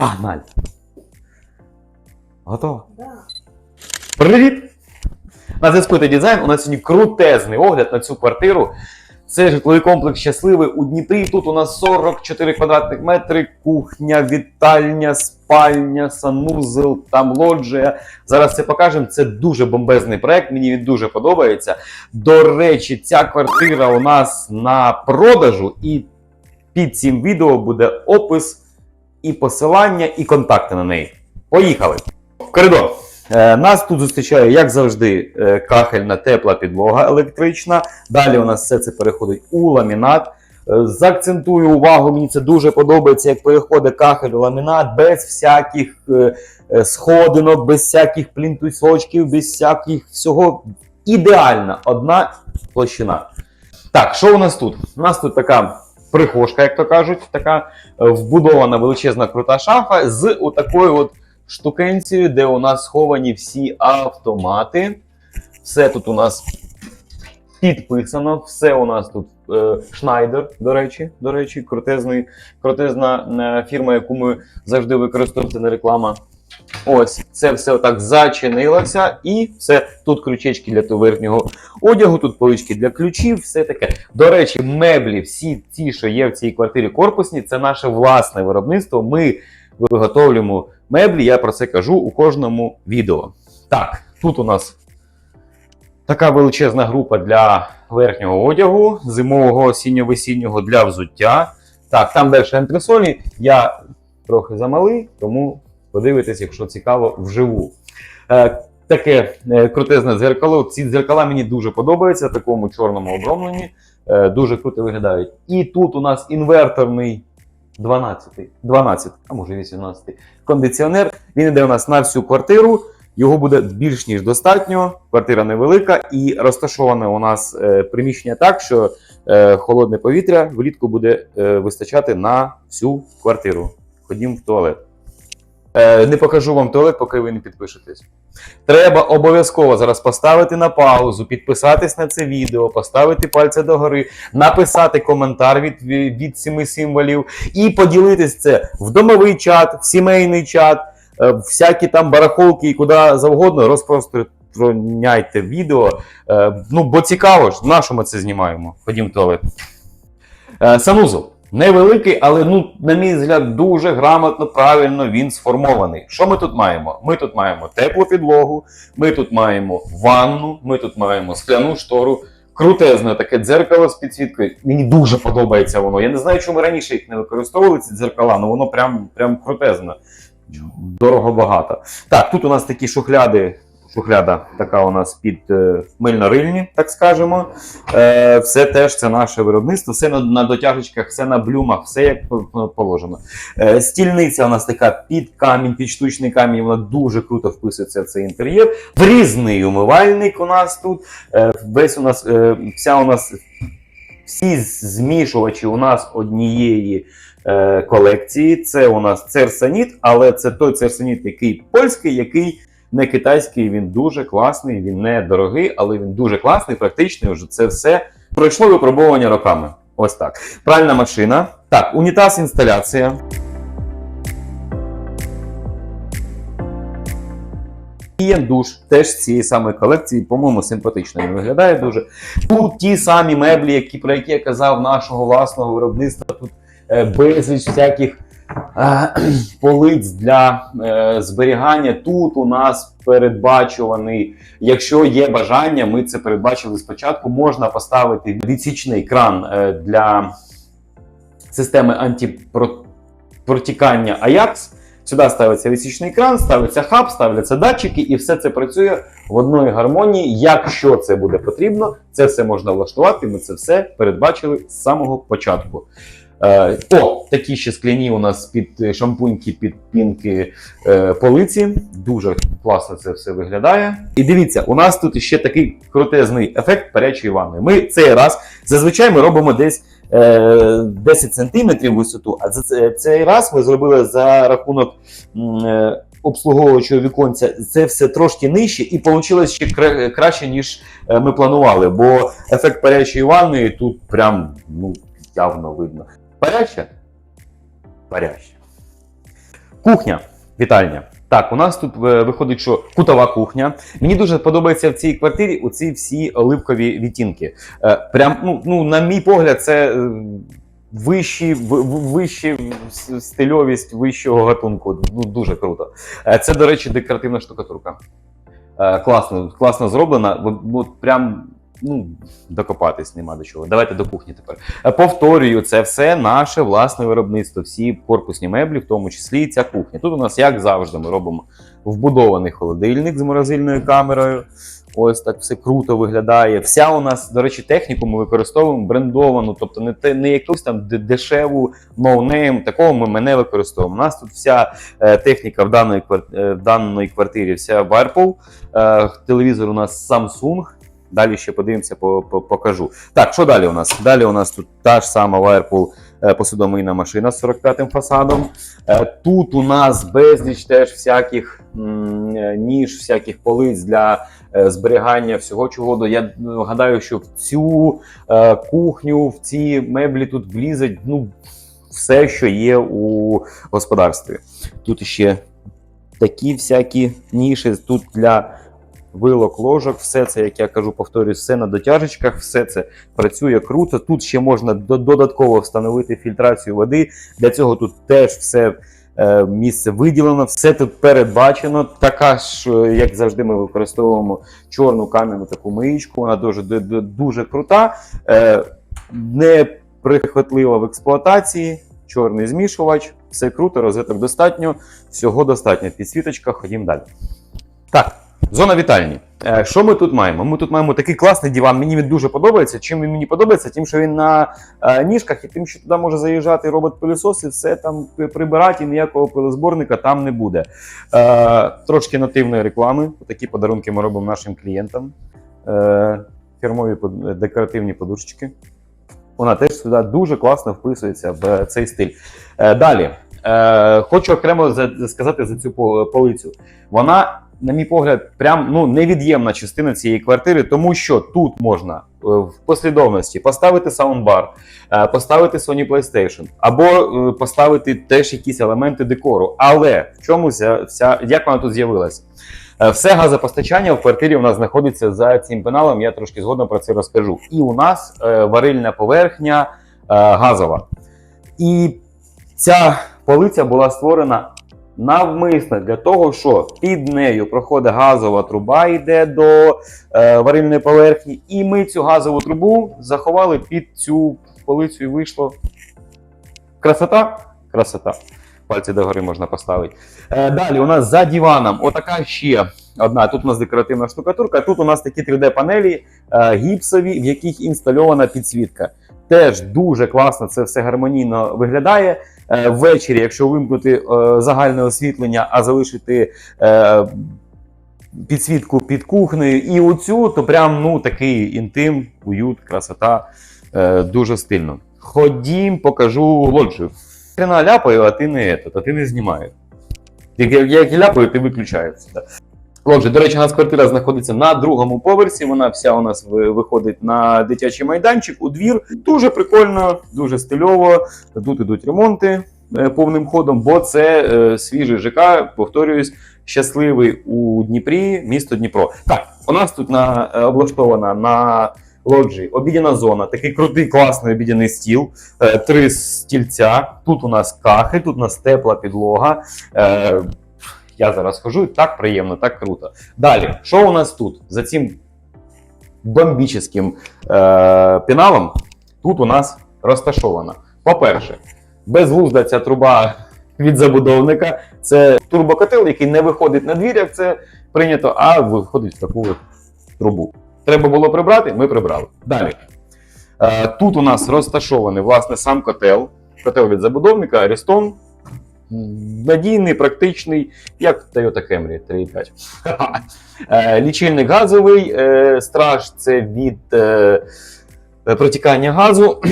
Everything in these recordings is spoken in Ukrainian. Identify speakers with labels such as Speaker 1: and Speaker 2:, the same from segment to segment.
Speaker 1: Погнали! Готово?
Speaker 2: Да.
Speaker 1: Привіт! На зв'язку та дизайн. У нас сьогодні крутезний огляд на цю квартиру. Це житловий комплекс щасливий у Дніпрі. Тут у нас 44 квадратних метри, кухня, вітальня, спальня, санузел, там лоджія. Зараз це покажемо. Це дуже бомбезний проект. Мені він дуже подобається. До речі, ця квартира у нас на продажу, і під цим відео буде опис і посилання, і контакти на неї. Поїхали! Коридор. Е, Нас тут зустрічає, як завжди, е, кахельна тепла підлога електрична. Далі у нас все це переходить у ламінат. Е, Заакцентую увагу, мені це дуже подобається, як переходить кахель у ламінат без всяких сходинок, без всяких плінтусочків, без всяких всього. Ідеальна одна площина. Так, що у нас тут? У нас тут така прихожка, як то кажуть, така е, вбудована величезна крута шафа з отакою от штукенцією, де у нас сховані всі автомати. Все тут у нас підписано, все у нас тут е, Schneider, до речі, до речі, крутезний, крутезна е, фірма, яку ми завжди використовуємо, це не реклама. Ось, це все отак зачинилося, і все тут крючечки для верхнього одягу, тут полички для ключів, все таке. До речі, меблі, всі ті, що є в цій квартирі корпусні, це наше власне виробництво. Ми виготовлюємо меблі, я про це кажу у кожному відео. Так, тут у нас така величезна група для верхнього одягу, зимового, осінньо-весіннього для взуття. Так, там далі антресолі. Я трохи замалий, тому подивитесь, якщо цікаво, вживу. Е, таке е, крутезне дзеркало. Ці дзеркала мені дуже подобаються в такому чорному обромленні. Е, дуже круто виглядають. І тут у нас інверторний 12, 12, а може 18 кондиціонер. Він йде у нас на всю квартиру. Його буде більш ніж достатньо. Квартира невелика і розташоване у нас приміщення так, що холодне повітря влітку буде вистачати на всю квартиру. Ходім в туалет. Е, не покажу вам туалет, поки ви не підпишетесь. Треба обов'язково зараз поставити на паузу, підписатись на це відео, поставити пальця догори, написати коментар від, від семи символів і поділитись це в домовий чат, в сімейний чат, е, всякі там барахолки і куди завгодно розпространяйте відео. Е, Ну, бо цікаво ж, на що ми це знімаємо? Ходім в туалет. Е. Невеликий, але ну, на мій взгляд, дуже грамотно, правильно він сформований. Що ми тут маємо? Ми тут маємо теплу підлогу, ми тут маємо ванну, ми тут маємо скляну штору, крутезне таке дзеркало з підсвіткою. Мені дуже подобається воно. Я не знаю, чому раніше їх не використовували, ці дзеркала, але воно прям, прям крутезне. Дорого багато. Так, тут у нас такі шухляди. Шухляда така у нас під е, мильно-рильні, так скажемо. Е, все теж це наше виробництво, все на, дотяжечках, все на блюмах, все як положено. Е, стільниця у нас така під камінь, під штучний камінь, вона дуже круто вписується в цей інтер'єр. Врізний умивальник у нас тут. Весь у нас, вся у нас, всі змішувачі у нас однієї колекції. Це у нас церсаніт, але це той церсаніт, який польський, який не китайський, він дуже класний, він не дорогий, але він дуже класний, практичний. Вже це все пройшло випробування роками. Ось так. Пральна машина. Так, унітаз інсталяція. Душ теж з цієї самої колекції, по-моєму, симпатично він виглядає дуже. Тут ті самі меблі, які, про які я казав, нашого власного виробництва. Тут е, безліч всяких полиць для е, зберігання. Тут у нас передбачуваний, якщо є бажання, ми це передбачили спочатку. Можна поставити відсічний кран е, для системи антипротікання Ajax. Сюди ставиться відсічний кран, ставиться хаб, ставляться датчики, і все це працює в одної гармонії. Якщо це буде потрібно, це все можна влаштувати. Ми це все передбачили з самого початку. Е, о, такі ще скляні у нас під е, шампуньки, під пінки е, полиці. Дуже класно це все виглядає. І дивіться, у нас тут ще такий крутезний ефект парячої ванни. Ми цей раз зазвичай ми робимо десь е, 10 сантиметрів висоту, а цей раз ми зробили за рахунок обслуговуючого віконця це все трошки нижче, і вийшло ще краще, ніж ми планували. Бо ефект парячої ванни тут прям ну, явно видно. Паряща? Паряща. Кухня, вітальня. Так, у нас тут е, виходить, що кутова кухня. Мені дуже подобається в цій квартирі оці всі оливкові відтінки. Е, Прям, ну, ну, на мій погляд, це е, вищі, вищі стильовість вищого гатунку. Ну, дуже круто. Це, до речі, декоративна штукатурка. Класно, класно зроблена. Прям. Ну, докопатись нема до чого. Давайте до кухні тепер. Е, Повторюю, це все наше власне виробництво, всі корпусні меблі, в тому числі і ця кухня. Тут у нас, як завжди, ми робимо вбудований холодильник з морозильною камерою. Ось так все круто виглядає. Вся у нас, до речі, техніку ми використовуємо брендовану, тобто не те, не якусь там дешеву ноунейм, такого ми, ми не використовуємо. У нас тут вся е, техніка в даної, е, в даної квартирі, вся Whirlpool. Е, телевізор у нас Samsung. Далі ще подивимося, по, по, покажу. Так, що далі у нас? Далі у нас тут та ж сама Whirlpool е, посудомийна машина з 45-м фасадом. Е, Тут у нас безліч теж всяких е, ніж, всяких полиць для зберігання всього чого. Я ну, гадаю, що в цю кухню, в ці меблі тут влізе ну, все, що є у господарстві. Тут ще такі всякі ніші, тут для вилок, ложок, все це, як я кажу, повторюю, все на дотяжечках, все це працює круто. Тут ще можна додатково встановити фільтрацію води. Для цього тут теж все е, місце виділено, все тут передбачено. Така ж, е, як завжди, ми використовуємо чорну кам'яну таку миючку. Вона дуже, ду- ду- дуже крута, е, неприхотлива в експлуатації. Чорний змішувач, все круто, розеток достатньо, всього достатньо. Підсвіточка, ходім далі. Так, Зона вітальні. Е, Що ми тут маємо? Ми тут маємо такий класний диван. Мені він дуже подобається. Чим він мені подобається? Тим, що він на е, ніжках, і тим, що туди може заїжджати робот-пилісос і все там прибирати, і ніякого пилозборника там не буде. Е, трошки нативної реклами. Такі подарунки ми робимо нашим клієнтам. Фірмові декоративні подушечки. Вона теж сюди дуже класно вписується в цей стиль. Далі. Хочу окремо сказати за цю полицю. Вона, на мій погляд, прям ну невід'ємна частина цієї квартири, тому що тут можна е, в послідовності поставити саундбар, е, поставити Sony PlayStation, або е, поставити теж якісь елементи декору. Але в чому вся, як вона тут з'явилася? Все газопостачання в квартирі у нас знаходиться за цим пеналом. Я трошки згодом про це розкажу. І у нас варильна поверхня газова. І ця полиця була створена навмисно для того, що під нею проходить газова труба, йде до е, варильної поверхні, і ми цю газову трубу заховали під цю полицю і вийшло. Красота? Красота. Пальці догори можна поставити. Е, далі у нас за диваном отака ще одна. Тут у нас декоративна штукатурка. Тут у нас такі 3D-панелі е, гіпсові, в яких інстальована підсвітка. Теж дуже класно це все гармонійно виглядає. Е, Ввечері, якщо вимкнути е, загальне освітлення, а залишити е, підсвітку під кухнею і оцю, то прям ну такий інтим, уют, красота, дуже стильно. Ходім, покажу лоджію. Ти наляпаю, а ти не ето, а ти не знімаєш. Я, як я ляпаю, ти виключаєшся. Отже, до речі, у нас квартира знаходиться на другому поверсі. Вона вся у нас виходить на дитячий майданчик у двір. Дуже прикольно, дуже стильово. Тут ідуть ремонти е, повним ходом, бо це е, свіжий ЖК, повторююсь, щасливий у Дніпрі, місто Дніпро. Так, у нас тут на, е, облаштована на лоджії обідяна зона, такий крутий, класний обідяний стіл, три стільця. Тут у нас кахи, тут у нас тепла підлога. Я зараз хожу, так приємно, так круто. Далі, що у нас тут? За цим бомбічним е, пеналом тут у нас розташовано. По-перше, безглузда ця труба від забудовника. Це турбокотел, який не виходить на двір, як це прийнято, а виходить в таку трубу. Треба було прибрати, ми прибрали. Далі. Е, тут у нас розташований власне сам котел. Котел від забудовника Ariston. Надійний, практичний, як Toyota Camry 3.5. Е, Лічильник газовий, е, страж це від е, протікання газу.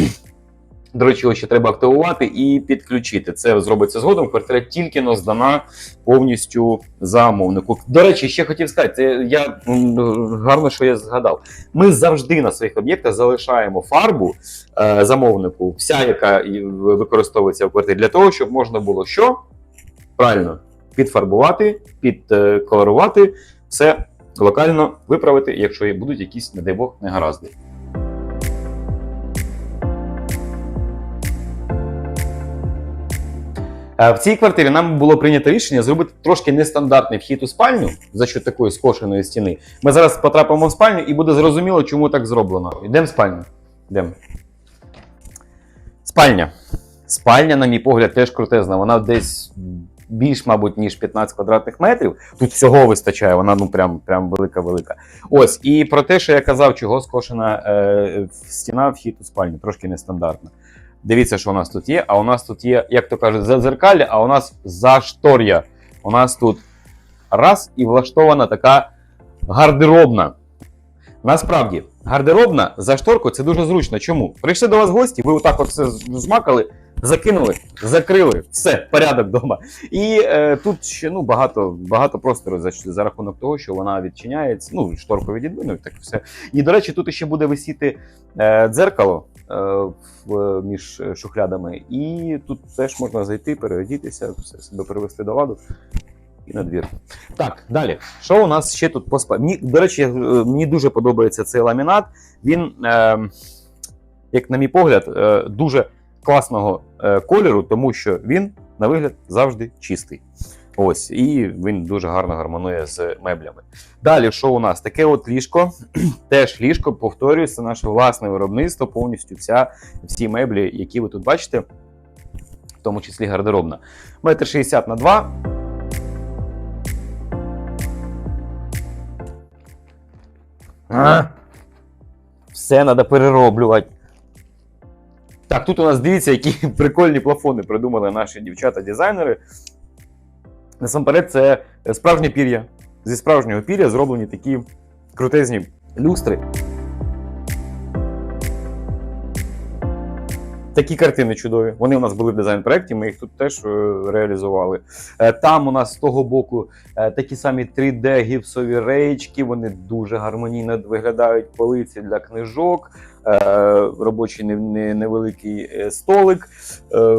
Speaker 1: До речі, його ще треба активувати і підключити. Це зробиться згодом. Квартира тільки но здана повністю замовнику. До речі, ще хотів сказати, це я гарно, що я згадав. Ми завжди на своїх об'єктах залишаємо фарбу е, замовнику, вся, яка використовується в квартирі, для того, щоб можна було що? правильно підфарбувати, підколорувати, все локально виправити, якщо будуть якісь, не дай Бог, негаразди. В цій квартирі нам було прийнято рішення зробити трошки нестандартний вхід у спальню за що такої скошеної стіни. Ми зараз потрапимо в спальню і буде зрозуміло, чому так зроблено. Йдемо в спальню. Йдемо. Спальня. Спальня, на мій погляд, теж крутезна. Вона десь більш, мабуть, ніж 15 квадратних метрів. Тут всього вистачає, вона ну прям, прям велика-велика. Ось, і про те, що я казав, чого скошена е, стіна вхід у спальню, трошки нестандартна. Дивіться, що у нас тут є. А у нас тут є, як то кажуть, зазеркалля, а у нас заштор'я. У нас тут раз і влаштована така гардеробна. Насправді, гардеробна за шторку це дуже зручно. Чому? Прийшли до вас гості, ви отак от все змакали, закинули, закрили, все, порядок вдома. І е, тут ще ну, багато, багато простору за, за рахунок того, що вона відчиняється, ну, шторку відідвинуть, так все. І, до речі, тут ще буде висіти е, дзеркало в, між шухлядами, і тут теж можна зайти, переодітися, все себе привести до ладу. І на двір. Так, далі. Що у нас ще тут по спа? Мені, до речі, е, мені дуже подобається цей ламінат. Він, е, як на мій погляд, е, дуже класного е, кольору, тому що він, на вигляд, завжди чистий. Ось, і він дуже гарно гармонує з меблями. Далі, що у нас? Таке от ліжко. Теж ліжко, повторюю, це наше власне виробництво, повністю вся, всі меблі, які ви тут бачите, в тому числі гардеробна. Метр 60 на 2. А? Все треба перероблювати. Так, тут у нас дивіться, які прикольні плафони придумали наші дівчата-дизайнери. Насамперед, це справжнє пір'я. Зі справжнього пір'я зроблені такі крутезні люстри. Такі картини чудові. Вони у нас були в дизайн-проєкті, ми їх тут теж е, реалізували. Е, Там у нас з того боку е, такі самі 3D-гіпсові реєчки, вони дуже гармонійно виглядають полиці для книжок, е, робочий не- не- невеликий е, столик. Е,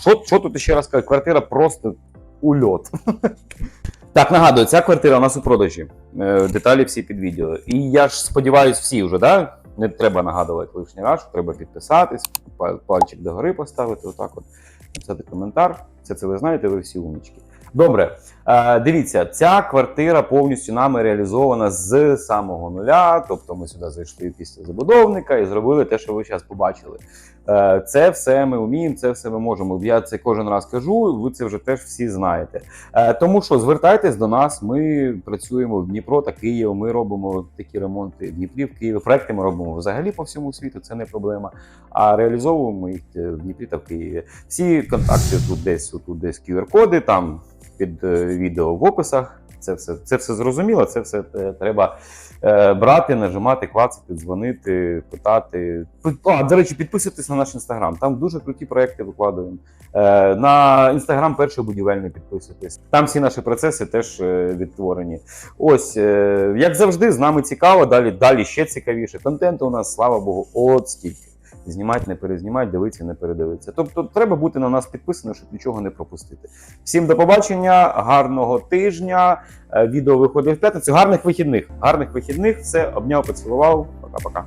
Speaker 1: Що, що тут ще раз кажу? Квартира просто ульот. Так, нагадую, ця квартира у нас у продажі. Е, Деталі всі під відео. І я ж сподіваюся, всі вже, да? Не треба нагадувати лишній раз, що треба підписатись, па- пальчик догори поставити, отак от, написати коментар. Це це ви знаєте, ви всі умнічки. Добре, е, дивіться, ця квартира повністю нами реалізована з самого нуля. Тобто ми сюди зайшли після забудовника і зробили те, що ви зараз побачили. Е, Це все ми вміємо, це все ми можемо. Я це кожен раз кажу, ви це вже теж всі знаєте. Е, Тому що звертайтесь до нас. Ми працюємо в Дніпро та Київ. Ми робимо такі ремонти в Дніпрі, в Києві. Проекти ми робимо взагалі по всьому світу, це не проблема. А реалізовуємо їх е, в Дніпрі та в Києві. Всі контакти тут десь, тут десь QR-коди, там під відео в описах. Це все, це все зрозуміло, це все е, треба е, брати, нажимати, клацати, дзвонити, питати. А, до речі, підписуйтесь на наш інстаграм. Там дуже круті проекти викладуємо. Е, на інстаграм перший будівельний підписуйтесь. Там всі наші процеси теж відтворені. Ось, як завжди, з нами цікаво. Далі, далі ще цікавіше. Контенту у нас, слава Богу, от стільки. Знімати, не перезнімати, дивитися, не передивитися. Тобто треба бути на нас підписаним, щоб нічого не пропустити. Всім до побачення, гарного тижня. Е, Відео виходить в п'ятницю. Гарних вихідних. Гарних вихідних. Все, обняв, поцілував. Пока-пока.